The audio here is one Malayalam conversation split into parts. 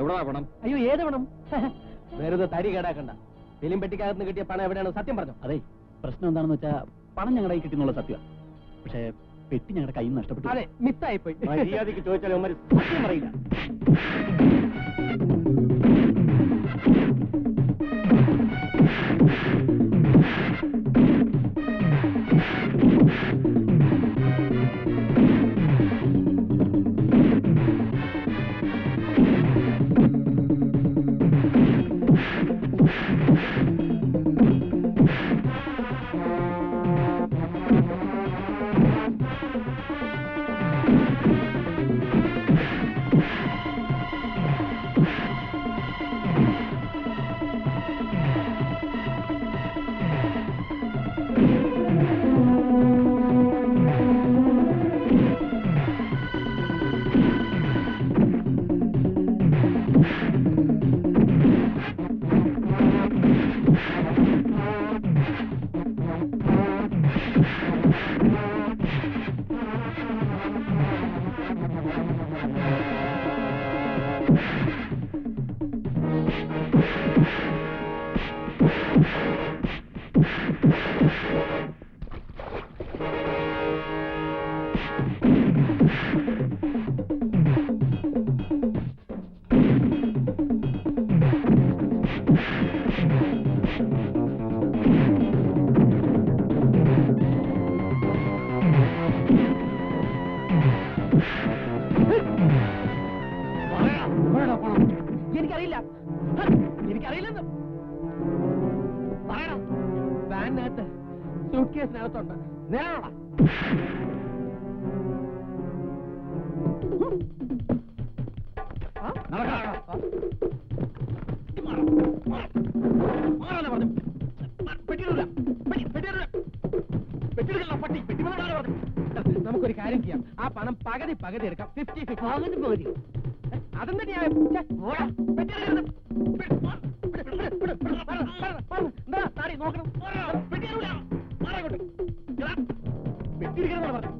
എവിടാ പണം? അയ്യോ ഏത് പണം? വെറുതെ തരി കേടാക്കണ്ട. ഫിലിം പെട്ടിക്കകത്ത് കിട്ടിയ പണം എവിടെയാണ് സത്യം പറഞ്ഞു? അതെ പ്രശ്നം എന്താണെന്ന് വെച്ചാൽ പണം ഞങ്ങളുടെ കയ്യിൽ കിട്ടുന്നുള്ള സത്യമാണ് പക്ഷേ പെട്ടി ഞങ്ങളുടെ കയ്യിൽ നഷ്ടപ്പെട്ടു. അതെ മിസ്സായി പോയി മര്യാദയ്ക്ക് ചോദിച്ചാൽ സത്യം പറയില്ല. നമുക്കൊരു കാര്യം ചെയ്യാം. ആ പണം പകുതി പകുതി എടുക്കാം. ഫിഫ്റ്റി പകുതി പകുതി. അതെന്താ ഞാൻ നോക്കണം? പെട്ടിയെടുക്കണം പറഞ്ഞു.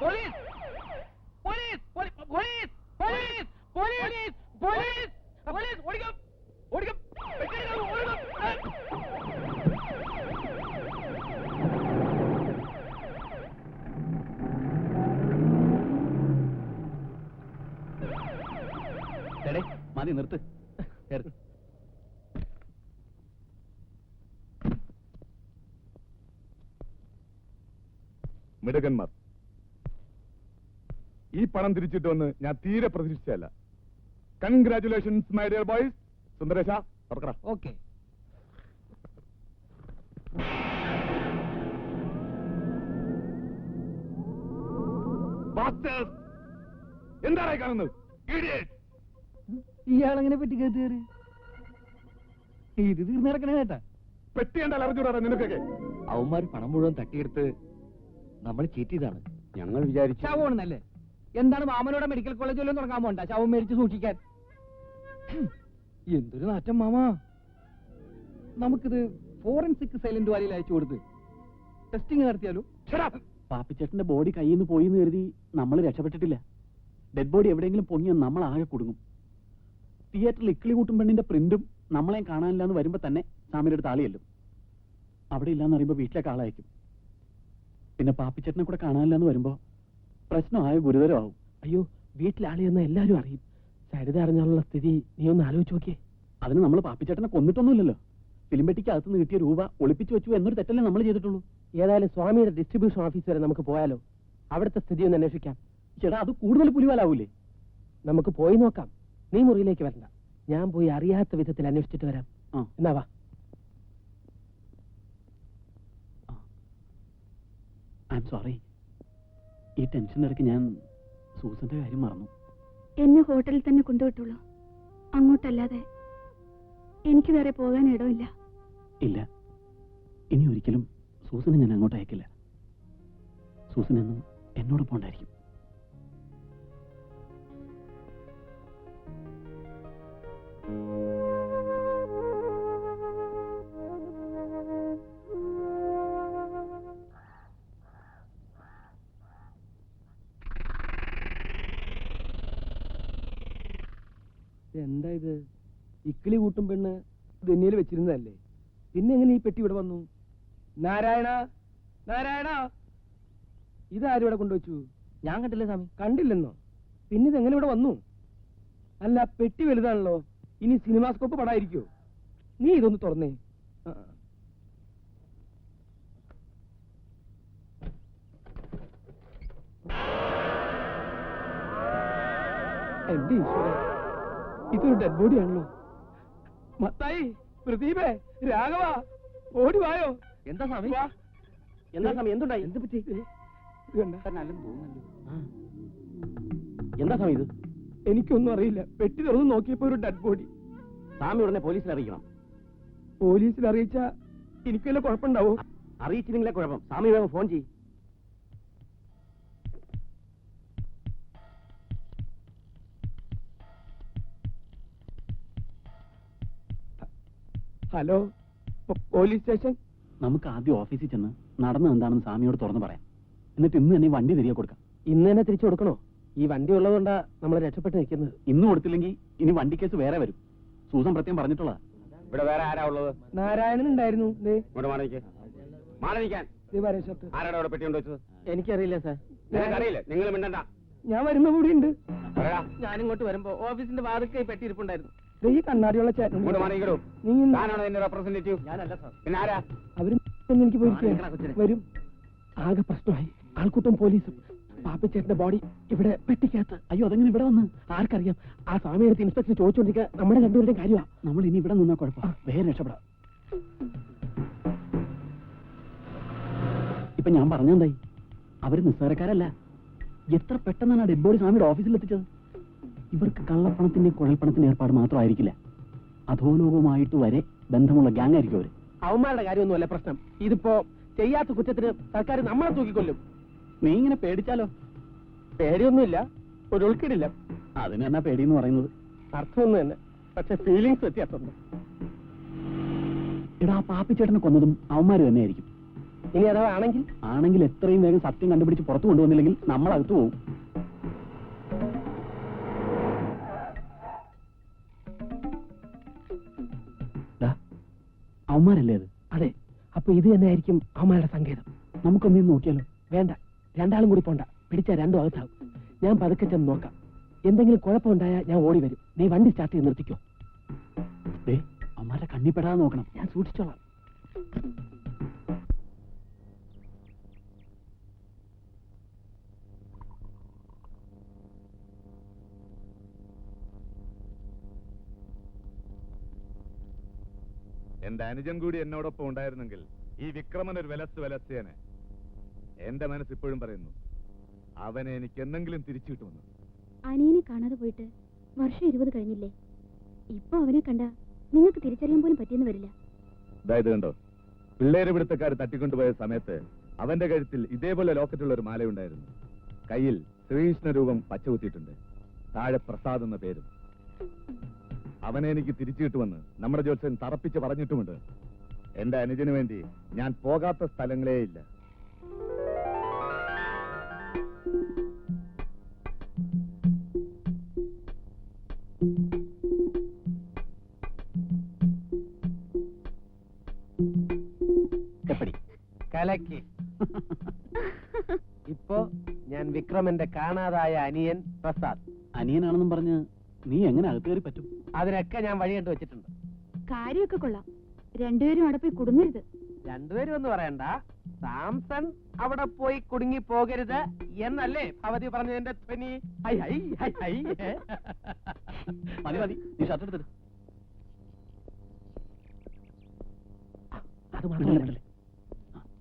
Police police police police police police police ഓടിക്കാം ഓടിക്കാം ഓടിക്കാം മതി നിർത്ത്. മിടകന്മാർ ഈ പണം തിരിച്ചിട്ട് വന്ന് ഞാൻ തീരെ പ്രതീക്ഷിച്ചല്ല congratulations my dear boys Sundaresha തുറക്കറ okay. എന്താ കാണുന്നത്! ഇയാളെങ്ങനെ പെട്ടി കയറി? ഇത് ഇത് തീർന്നിറക്കണേ കേട്ടാ പെട്ടി കണ്ടാൽ അറിഞ്ഞൂടാ നിനക്കൊക്കെ. അവന്മാർ പണം മുഴുവൻ തട്ടിയെടുത്ത് നമ്മൾ ചീറ്റ് ചെയ്താണ്. ഞങ്ങൾ വിചാരിച്ചു ശവമാണെന്നല്ലേ എന്താണ് മാമനോടെ മെഡിക്കൽ കോളേജ് വല്ലതും തുടങ്ങാൻ പോണ്ട? ശവം മേടിച്ച് സൂക്ഷിക്കാൻ. എന്തൊരു നാറ്റം മാമ. നമുക്കിത് ഫോറൻസിക് സൈലന്റ് വാലിയിൽ അയച്ചു കൊടുത്ത് ടെസ്റ്റിംഗ് നടത്തിയാലോ? പാപ്പിച്ചേട്ടന്റെ ബോഡി കയ്യിൽ നിന്ന് പോയി എന്ന് കരുതി നമ്മൾ രക്ഷപ്പെട്ടിട്ടില്ല. ഡെഡ് ബോഡി എവിടെയെങ്കിലും പൊങ്ങിയാൽ നമ്മൾ ആകെ കുടുങ്ങും. തിയേറ്ററിൽ ഇക്കിളി കൂട്ടും പെണ്ണിന്റെ പ്രിന്റും നമ്മളെയും കാണാനില്ല എന്ന് വരുമ്പോ തന്നെ സ്വാമിയുടെ അടുത്ത് ആളിയല്ലോ അവിടെ ഇല്ലാന്ന് അറിയുമ്പോ വീട്ടിലേക്ക് ആളയക്കും. പിന്നെ പാപ്പിച്ചേട്ടനെ കൂടെ കാണാനില്ല എന്ന് വരുമ്പോ പ്രശ്നമായ ഗുരുതരമാവും അയ്യോ വീട്ടിലെ വീട്ടിലാളിയെന്ന് എല്ലാരും അറിയും. സരിത അറിഞ്ഞാലുള്ള സ്ഥിതി നീ ഒന്ന് ആലോചിച്ച് നോക്കിയേ. അതിന് നമ്മൾ പാപ്പിച്ചേട്ടനെ കൊന്നിട്ടൊന്നുമില്ലല്ലോ. ഫിലിംപെട്ടിക്ക് അകത്ത് നിന്ന് കിട്ടിയ രൂപ ഒളിപ്പിച്ചു വെച്ചു എന്നൊരു തെറ്റല്ലേ നമ്മൾ ചെയ്തിട്ടുള്ളൂ. ഏതായാലും സ്വാമിയുടെ ഡിസ്ട്രിബ്യൂഷൻ ഓഫീസ് വരെ നമുക്ക് പോയാലോ. അവിടുത്തെ സ്ഥിതി ഒന്ന് അന്വേഷിക്കാം. ചേട്ടാ അത് കൂടുതൽ പുലിവാലാവൂലേ? നമുക്ക് പോയി നോക്കാം. നീ മുറിയിലേക്ക് വരണ്ട. ഞാൻ പോയി അറിയാത്ത വിധത്തിൽ അന്വേഷിച്ചിട്ട് വരാം. ആ. എന്നാ വാ. ഐ എം സോറി ഈ ടെൻഷനിടയ്ക്ക് ഞാൻ സൂസന്റെ കാര്യം മറന്നു. എന്നെ ഹോട്ടലിൽ തന്നെ കൊണ്ടുവിട്ടുള്ളൂ അങ്ങോട്ടല്ലാതെ എനിക്ക് വേറെ പോകാൻ ഇടമില്ല. ഇല്ല. ഇനി ഒരിക്കലും സൂസനെ ഞാൻ അങ്ങോട്ട് അയക്കില്ല. സൂസൻ എന്നും എന്നോടൊപ്പം ഉണ്ടായിരിക്കും. എന്താ ഇത്? ഇക്കിളി കൂട്ടും പെണ്ണ് ദന്യയിൽ വെച്ചിരുന്നതല്ലേ? പിന്നെ എങ്ങനെ ഈ പെട്ടി ഇവിടെ വന്നു? നാരായണ? നാരായണ? ഇതാരും ഇവിടെ കൊണ്ടുവച്ചു? ഞാൻ കണ്ടില്ല സ്വാമി. കണ്ടില്ലെന്നോ? പിന്നെ ഇത് എങ്ങനെ ഇവിടെ വന്നു? അല്ല പെട്ടി വലുതാണല്ലോ. ഇനി സിനിമാസ്കോപ്പ് പടായിരിക്കോ? നീ ഇതൊന്ന് തുറന്നേ. എന്റെ ഈശ്വര. ഇതൊരു ഡെഡ് ബോഡി ആണല്ലോ. മത്തായി പ്രദീപേ രാഘവ ഓടി വായോ. എന്താ സ്വാമി? എന്താ സ്വാമി, എന്തുണ്ടായി? എന്ത് പറ്റി? എന്താ സ്വാമി ഇത്? എനിക്കൊന്നും അറിയില്ല. പെട്ടി തുറന്ന് നോക്കിയപ്പോ ഒരു ഡെഡ് ബോഡി സ്വാമി ഉടനെ പോലീസിൽ അറിയിക്കണം. പോലീസിൽ അറിയിച്ചാ എനിക്ക് വല്ല കുഴപ്പമുണ്ടാവോ? അറിയിച്ചില്ലെങ്കിലേ കുഴപ്പം. സ്വാമി വേഗം ഫോൺ ചെയ്യും. Hello police station? നമുക്ക് ആദ്യം ഓഫീസിൽ ചെന്ന് നടന്നത് എന്താണെന്ന് സ്വാമിയോട് തുറന്നു പറയാം. എന്നിട്ട് ഇന്ന് തന്നെ വണ്ടി തിരികെ കൊടുക്കാം. ഇന്ന് തന്നെ തിരിച്ചു കൊടുക്കണോ? ഈ വണ്ടി ഉള്ളതുകൊണ്ടാ നമ്മൾ രക്ഷപ്പെട്ട് നിൽക്കുന്നത്. ഇന്ന് കൊടുത്തില്ലെങ്കിൽ ഇനി വണ്ടി കേസ് വേറെ വരും. സൂസൻ പ്രത്യേകം പറഞ്ഞിട്ടുള്ളതാ. ഇവിടെ വേറെ ആരാ ഉള്ളത്? നാരായണൻ ഉണ്ടായിരുന്നു. ആരാണ് ഇവിടെ പെട്ടി കൊണ്ടുവച്ചത് എനിക്കറിയില്ല സാർ. നിനക്കറിയില്ലേ? നിങ്ങൾ മിണ്ടണ്ട. ഞാൻ വരുന്ന കൂടി ഉണ്ട്. ഞാനിങ്ങോട്ട് ഞാൻ ഇങ്ങോട്ട് വരുമ്പോ ഓഫീസിന്റെ വാതിൽക്കൈ പെട്ടി ഇരിപ്പുണ്ടായിരുന്നു. ഈ കണ്ണാടിയുള്ള ചേട്ടൻ ഇങ്ങോട്ട് മാറിക്കിടും നീ ഇന്ന് താനാണോ എന്റെ റെപ്രസെന്റേറ്റീവ് ഞാനല്ല സാർ പിന്നെ ആരാ അവരും എനിക്ക് പോയിരിക്കുക വരും. ആകെ പ്രശ്നമായി. ആൾക്കൂട്ടം പോലീസും. പാപ്പച്ചേട്ടന്റെ ബോഡി ഇവിടെ പെട്ടിക്കകത്ത്. അയ്യോ അതെങ്ങനെ ഇവിടെ വന്ന്? ആർക്കറിയാം. ആ സ്വാമി എടുത്ത് ഇൻസ്പെക്ടർ ചോദിച്ചോണ്ടിരിക്കുക. നമ്മുടെ രണ്ടുപേരുടെയും കാര്യമാണ് നമ്മൾ ഇനി ഇവിടെ നിന്നാ കുഴപ്പം. വേറെ രക്ഷപ്പെടാം. ഇപ്പൊ ഞാൻ പറഞ്ഞെന്തായി അവർ നിസ്സാരക്കാരല്ല. എത്ര പെട്ടെന്നാണ് ഡെഡ് ബോഡി സ്വാമിയുടെ ഓഫീസിൽ എത്തിച്ചത്? ഇവർക്ക് കള്ളപ്പണത്തിന്റെ കുഴൽപ്പണത്തിന്റെ ഏർപ്പാട് മാത്രമായിരിക്കില്ല. അധോലോകവുമായിട്ട് വരെ ബന്ധമുള്ള ഗ്യാങ് ആയിരിക്കും അവർ. അവന്മാരുടെ കാര്യമൊന്നുമല്ല പ്രശ്നം. ഇതിപ്പോ ചെയ്യാത്ത കുറ്റത്തിന് സർക്കാർ നമ്മളെ തൂക്കിക്കൊല്ലും. നീ ഇങ്ങനെ പേടിച്ചാലോ? പേടിയൊന്നുമില്ല. ഒരു ഉൾക്കിടില്ല. അതിന് പേടി എന്ന് പറയുന്നത്? അർത്ഥമൊന്നും തന്നെ പക്ഷെ ഫീലിങ്സ് വ്യത്യാസമുണ്ട്. എടാ ആ പാപ്പിച്ചേട്ടനെ കൊന്നതും അവന്മാര് തന്നെയായിരിക്കും. ഇനി അഥവാ ആണെങ്കിൽ? ആണെങ്കിൽ എത്രയും വേഗം സത്യം കണ്ടുപിടിച്ച് പുറത്തു കൊണ്ടുവന്നില്ലെങ്കിൽ നമ്മൾ അകത്ത് പോകും അവന്മാരല്ലേ അത് അതെ. അപ്പൊ ഇത് തന്നെ ആയിരിക്കും അവന്മാരുടെ സങ്കേതം. നമുക്കൊന്നേ നോക്കിയാലോ? വേണ്ട. രണ്ടാളും കൂടി പോണ്ട. പിടിച്ച രണ്ടു അകത്താവും. ഞാൻ പതുക്കെ ചെന്ന് നോക്കാം. എന്തെങ്കിലും കുഴപ്പമുണ്ടായാൽ ഞാൻ ഓടി വരും. നീ വണ്ടി സ്റ്റാർട്ട് ചെയ്ത് നിർത്തിക്കോ. അവന്മാരുടെ കണ്ണിപ്പെടാതെ നോക്കണം. ഞാൻ സൂക്ഷിച്ചോളാം. എന്റെ അനുജൻ കൂടി എന്നോടൊപ്പം ഉണ്ടായിരുന്നെങ്കിൽ ഈ വിക്രമൻ ഒരു വിലസ് വിലസേനെ എന്റെ മനസ്സ് ഇപ്പോഴും പറയുന്നു അവനെ എനിക്ക് എന്തെങ്കിലും തിരിച്ചു കിട്ടുമെന്ന്. അനിയനെ കാണാതെ പോയിട്ട് വർഷം ഇരുപത് കഴിഞ്ഞില്ലേ? ഇപ്പൊ അവനെ കണ്ട നിങ്ങൾക്ക് തിരിച്ചറിയാൻ പോലും പറ്റിയെന്ന് വരില്ല. അതായത് കണ്ടോ? പിള്ളേരെ പിടുത്തക്കാർ തട്ടിക്കൊണ്ടുപോയ സമയത്ത് അവന്റെ കഴുത്തിൽ ഇതേപോലെ ലോക്കറ്റുള്ള ഒരു മാലയുണ്ടായിരുന്നു കയ്യിൽ ശ്രീകൃഷ്ണ രൂപം പച്ചകുത്തിയിട്ടുണ്ട് താഴെ പ്രസാദ് എന്ന പേരും. അവനെ എനിക്ക് തിരിച്ചു കിട്ടുമെന്ന് നമ്മുടെ ജോത്സ്യൻ തറപ്പിച്ച് പറഞ്ഞിട്ടുമുണ്ട്. എന്റെ അനുജന് വേണ്ടി ഞാൻ പോകാത്ത സ്ഥലങ്ങളേ ഇല്ല. കലക്കി. ഇപ്പോ ഞാൻ വിക്രമന്റെ കാണാതായ അനിയൻ പ്രസാദ്. അനിയനാണെന്നും പറഞ്ഞ് നീ എങ്ങനെ അകത്തേറി കയറി പറ്റും? അതിനൊക്കെ ഞാൻ വഴി കണ്ടു വെച്ചിട്ടുണ്ട്. കാര്യമൊക്കെ കൊള്ളാം. രണ്ടുപേരും അവിടെ പോയി കുടുങ്ങരുത്. രണ്ടുപേരും എന്ന് പറയണ്ട. സാംസൺ അവിടെ പോയി കുടുങ്ങി പോകരുത് എന്നല്ലേ ഭവതി പറഞ്ഞതിന്റെ ധ്വനി. ഹൈ ഹൈ ഹൈ ഹൈ. ഏ? മതി മതി. നീ ഷർട്ട് എടുത്തിട്ട് അത് മാത്രമല്ല. വിടല്ലേ?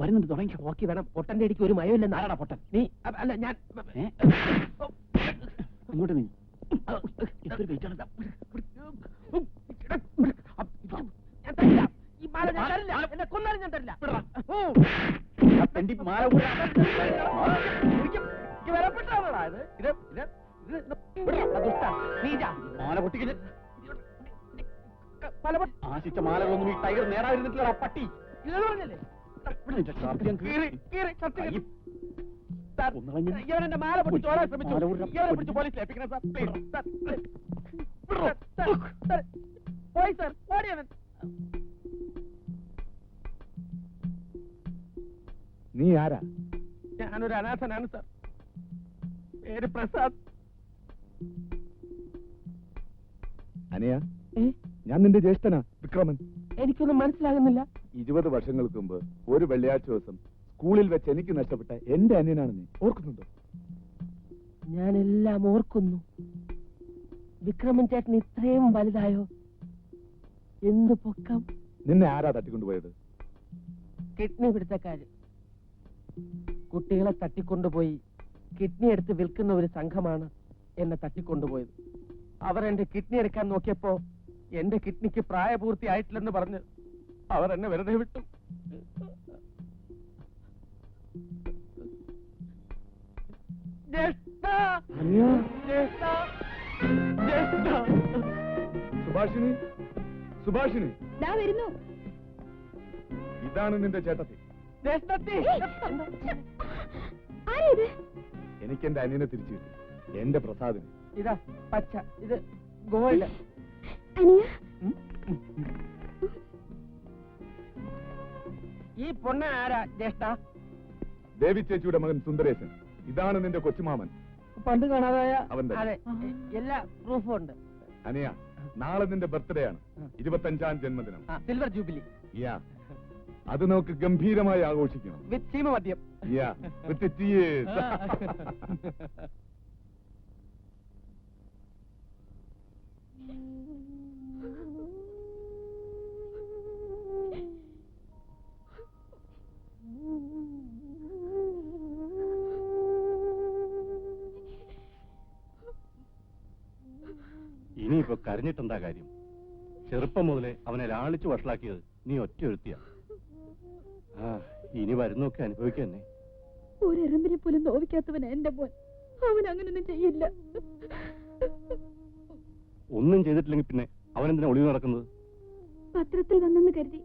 വരുന്നുണ്ട്. തുടങ്ങിക്കോ. നോക്കി വേണം. പൊട്ടന്റെ അടിക്ക് ഒരു മയമില്ലെന്ന് ആരാടാ പൊട്ടൻ? നീ അല്ല ഞാൻ? ഇങ്ങോട്ട് നീ. ആശിച്ച മാലകളൊന്നും ഈ ടൈഗർ നേടാതിരുന്നിട്ടില്ലടാ പട്ടി. പറഞ്ഞില്ലേ? സാർ, ഒന്നുകളഞ്ഞ് ഇവൻ എന്റെ മാല പൊട്ടി ചോരാൻ ശ്രമിച്ചു. മാല ഊരി- ഇവനെ പിടിച്ച് പോലീസിൽ ഏൽപ്പിക്കണം sir. Please sir sir, sir, sir. പോയി സാർ. ഓടിയവൻ നീ ആരാ? ഞാനൊരു അനാഥനാണ് സർ. പേര് പ്രസാദ്. അനയ? ഞാൻ നിന്റെ ജ്യേഷ്ഠനാ വിക്രമൻ. എനിക്കൊന്നും മനസ്സിലാകുന്നില്ല. ഇരുപത് വർഷങ്ങൾക്ക് മുമ്പ് ഒരു വെള്ളിയാഴ്ച ദിവസം സ്കൂളിൽ വെച്ച് എനിക്ക് നഷ്ടപ്പെട്ട എന്റെ അന്യനാണ് നീ. ഓർക്കുന്നുണ്ടോ? ഞാൻ എല്ലാം ഓർക്കുന്നു. വിക്രമൻ ചേട്ടൻ ഇത്രയും വലുതായോ? എന്ത് പൊക്കം? നിന്നെ ആരാ തട്ടിക്കൊണ്ടുപോയത്? കിഡ്നി പിടുത്തക്കാര് കുട്ടികളെ തട്ടിക്കൊണ്ടുപോയി കിഡ്നി എടുത്ത് വിൽക്കുന്ന ഒരു സംഘമാണ് എന്നെ തട്ടിക്കൊണ്ടുപോയത്. അവർ എന്റെ കിഡ്നി എടുക്കാൻ നോക്കിയപ്പോ എന്റെ കിഡ്നിക്ക് പ്രായപൂർത്തിയായിട്ടില്ലെന്ന് പറഞ്ഞ് അവർ എന്നെ വെറുതെ വിട്ടു! സുഭാഷിണി? സുഭാഷിണി? ഞാൻ വരുന്നു. ഇതാണ് നിന്റെ ചേട്ടത്തി. എനിക്ക് എന്റെ അനിയനെ തിരിച്ചു കിട്ടി. എന്റെ പ്രസാദിന്. ഇതാ പച്ച. ഇത് ഗോൾഡ്. അനിയ? ഈ പൊണ്ണ ആരാ ജ്യേഷ്ഠ? ദേവി ചേച്ചിയുടെ മകൻ സുന്ദരേശൻ. ഇതാണ് നിന്റെ കൊച്ചുമാമൻ. പണ്ട് കാണാതായ അവൻ. അതെ എല്ലാ പ്രൂഫും ഉണ്ട്. അനിയ നാളെ നിന്റെ ബർത്ത്ഡേ ആണ്. ഇരുപത്തഞ്ചാം ജന്മദിനം. സിൽവർ ജൂബിലി യാ. അത് നമുക്ക് ഗംഭീരമായി ആഘോഷിക്കണം. വിത്ത് മദ്യം യാ ഇനിയിപ്പോ കരഞ്ഞിട്ടെന്താ കാര്യം? ചെറുപ്പം മുതലേ അവനെ ലാളിച്ചു വഷളാക്കിയത് നീ ഒറ്റ ഒരുത്തിയ ആ ഇനി വരുന്നൊക്കെ അനുഭവിക്കന്നെ ഒരെറുമ്പിനെ പോലും നോവിക്കാത്തവൻ എന്റെ മോൻ. അവൻ അങ്ങനൊന്നും ചെയ്യില്ല. ഒന്നും ചെയ്തിട്ടില്ലെങ്കിൽ പിന്നെ അവൻ അവനെന്തിനാ ഒളിവ് നടക്കുന്നത്? പത്രത്തിൽ വന്നെന്ന് കരുതി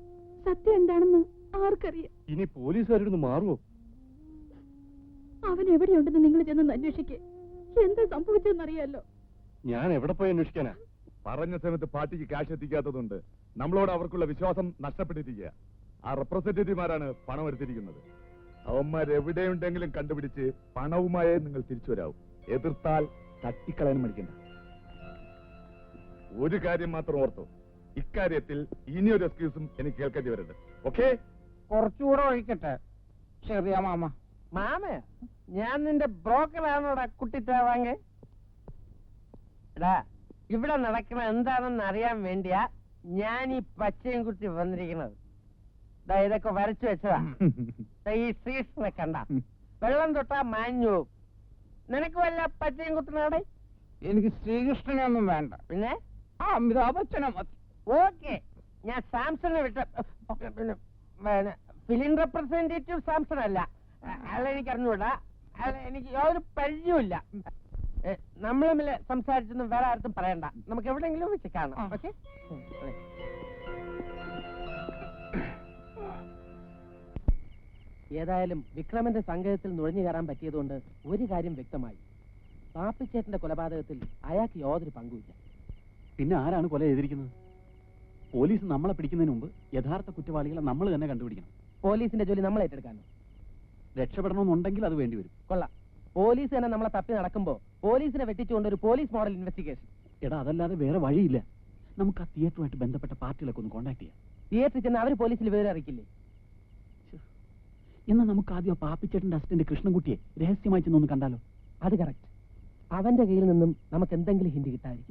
സത്യം എന്താണെന്ന് ആർക്കറിയാം? ഇനി പോലീസുകാരോട് മാറുവോ? അവൻ എവിടെയുണ്ടെന്ന് നിങ്ങൾ ചെന്ന് അന്വേഷിക്കേ. എന്താ സംഭവിച്ചതെന്നറിയാലോ? ഞാൻ എവിടെ പോയി അന്വേഷിക്കാനാ? പറഞ്ഞ സമയത്ത് പാർട്ടിക്ക് ക്യാഷ് എത്തിക്കാത്തതുണ്ട്. നമ്മളോട് അവർക്കുള്ള വിശ്വാസം നഷ്ടപ്പെട്ടിരിക്കുക. ആ റെപ്രസെന്റേറ്റീവ്മാരാണ് പണം എടുത്തിരിക്കുന്നത്. അവന്മാർ എവിടെയുണ്ടെങ്കിലും കണ്ടുപിടിച്ച് പണവുമായേ നിങ്ങൾ തിരിച്ചു വരാവും. എതിർത്താൽ തട്ടിക്കളയാൻ മടിക്കണ്ട. ഒരു കാര്യം മാത്രം ഓർത്തു. ഇക്കാര്യത്തിൽ ഇനിയൊരു എക്സ്ക്യൂസും എനിക്ക് കേൾക്കേണ്ടി വരുന്നത് ഓക്കെ കുറച്ചുകൂടെ ഒഴിക്കട്ടെ ശരിയാ മാമ. മാമേ ഞാൻ നിന്റെ ബ്രോക്കറാണോടാ കുട്ടിത്താവാങ്ങ എടാ ഇവിടെ നടക്കണ എന്താണെന്ന് അറിയാൻ വേണ്ടിയാ ഞാൻ ഈ പച്ചയും കുത്തി വന്നിരിക്കുന്നത്. ദാ ഇതൊക്കെ വരച്ചു വെച്ചതാ. ദാ ഈ സീസണെ കണ്ട. വെള്ളം തൊട്ടാ മാഞ്ഞു. നിനക്ക് വല്ല പച്ചയും കുത്തനാടെ എനിക്ക് ശ്രീകൃഷ്ണനൊന്നും വേണ്ട. പിന്നെ? ആ അമിതാഭ് ബച്ചനെ മതി. ഓക്കെ. ഞാൻ സാംസണെ വിട്ട പിന്നെ പിന്നെ ഫിലിം റെപ്രസെന്റേറ്റീവ് സാംസൺ അല്ല അയാളെ എനിക്ക് അറിഞ്ഞൂടാ അയാളെ എനിക്ക് യാതൊരു പരിചയമില്ല നമ്മൾ തമ്മിൽ സംസാരിച്ചൊന്നും വേറെ ആർക്കും പറയണ്ട. നമുക്ക് എവിടെയെങ്കിലും വെച്ച് കാണാം. ഓക്കെ? ഏതായാലും വിക്രമന്റെ സംഘത്തിൽ നുഴഞ്ഞു കയറാൻ പറ്റിയതുകൊണ്ട് ഒരു കാര്യം വ്യക്തമായി. പാപ്പിച്ചേട്ടന്റെ കൊലപാതകത്തിൽ അയാൾക്ക് യാതൊരു പങ്കുമില്ല. പിന്നെ ആരാണ് കൊല ചെയ്തിരിക്കുന്നത്? പോലീസ് നമ്മളെ പിടിക്കുന്നതിന് മുമ്പ് യഥാർത്ഥ കുറ്റവാളികളെ നമ്മൾ തന്നെ കണ്ടുപിടിക്കണം. പോലീസിന്റെ ജോലി നമ്മൾ ഏറ്റെടുക്കാനോ? രക്ഷപ്പെടണമെന്നുണ്ടെങ്കിൽ അത് വേണ്ടിവരും. കൊള്ളാം. പോലീസ് തന്നെ നമ്മളെ തപ്പി നടക്കുമ്പോ പോലീസിനെ വെട്ടിച്ചുകൊണ്ട് ഒരു പോലീസ് മോഡൽ ഇൻവെസ്റ്റിഗേഷൻ. എടാ അതല്ലാതെ വേറെ വഴിയില്ല. നമുക്ക് ആ തിയേറ്ററുമായിട്ട് ബന്ധപ്പെട്ട പാർട്ടികളൊക്കെ ഒന്ന് കോൺടാക്ട് ചെയ്യാം. തിയേറ്ററിൽ ചെന്ന് അവർ പോലീസിൽ വിവരം അറിയിക്കില്ലേ? എന്നാൽ നമുക്ക് ആദ്യം ആ പാപ്പിച്ചേട്ടന്റെ അസിസ്റ്റന്റ് കൃഷ്ണൻകുട്ടിയെ രഹസ്യമായി ചെന്നൊന്ന് കണ്ടാലോ? അത് കറക്റ്റ് അവന്റെ കയ്യിൽ നിന്നും നമുക്ക് എന്തെങ്കിലും ഹിന്ദി കിട്ടാതിരിക്കില്ല.